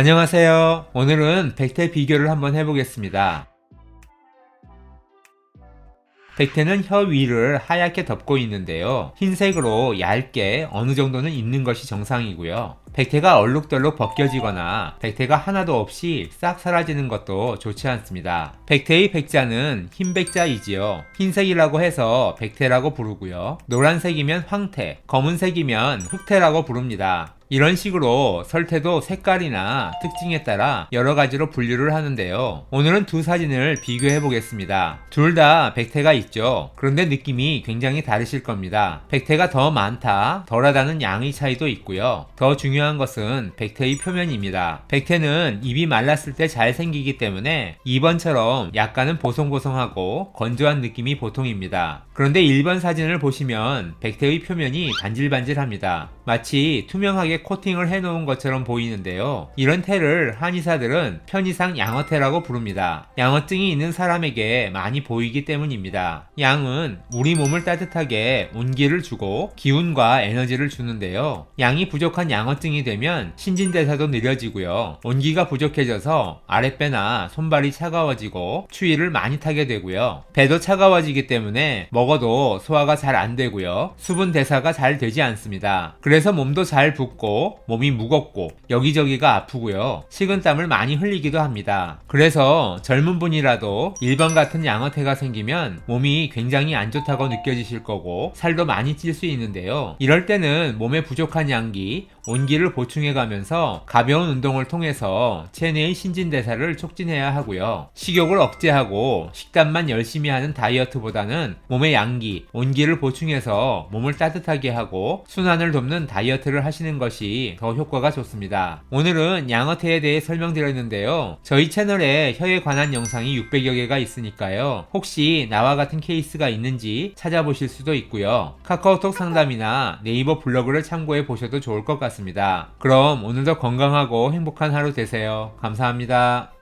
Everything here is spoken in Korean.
안녕하세요. 오늘은 백태 비교를 한번 해보겠습니다. 백태는 혀 위를 하얗게 덮고 있는데요. 흰색으로 얇게 어느 정도는 있는 것이 정상이고요. 백태가 얼룩덜룩 벗겨지거나 백태가 하나도 없이 싹 사라지는 것도 좋지 않습니다. 백태의 백자는 흰 백자이지요. 흰색이라고 해서 백태라고 부르고요. 노란색이면 황태, 검은색이면 흑태라고 부릅니다. 이런 식으로 설태도 색깔이나 특징에 따라 여러 가지로 분류를 하는데요. 오늘은 두 사진을 비교해 보겠습니다. 둘 다 백태가 있죠. 그런데 느낌이 굉장히 다르실 겁니다. 백태가 더 많다, 덜하다는 양의 차이도 있고요. 더 중요한 것은 백태의 표면입니다. 백태는 입이 말랐을 때 잘 생기기 때문에 2번처럼 약간은 보송보송하고 건조한 느낌이 보통입니다. 그런데 1번 사진을 보시면 백태의 표면이 반질반질합니다. 마치 투명하게 코팅을 해놓은 것처럼 보이는데요. 이런 태를 한의사들은 편의상 양어태라고 부릅니다. 양어증이 있는 사람에게 많이 보이기 때문입니다. 양은 우리 몸을 따뜻하게 온기를 주고 기운과 에너지를 주는데요. 양이 부족한 양어증 이 되면 신진대사도 느려지고요. 온기가 부족해져서 아랫배나 손발이 차가워지고 추위를 많이 타게 되고요. 배도 차가워지기 때문에 먹어도 소화가 잘 안 되고요. 수분 대사가 잘 되지 않습니다. 그래서 몸도 잘 붓고 몸이 무겁고 여기저기가 아프고요. 식은땀을 많이 흘리기도 합니다. 그래서 젊은 분이라도 일반 같은 양어태가 생기면 몸이 굉장히 안 좋다고 느껴지실 거고 살도 많이 찔 수 있는데요. 이럴 때는 몸에 부족한 양기, 온기를 보충해 가면서 가벼운 운동을 통해서 체내의 신진대사를 촉진해야 하고요. 식욕을 억제하고 식단만 열심히 하는 다이어트보다는 몸의 양기, 온기를 보충해서 몸을 따뜻하게 하고 순환을 돕는 다이어트를 하시는 것이 더 효과가 좋습니다. 오늘은 양어태에 대해 설명드렸는데요. 저희 채널에 혀에 관한 영상이 600여 개가 있으니까요. 혹시 나와 같은 케이스가 있는지 찾아보실 수도 있고요. 카카오톡 상담이나 네이버 블로그를 참고해 보셔도 좋을 것 같습니다. 그럼 오늘도 건강하고 행복한 하루 되세요. 감사합니다.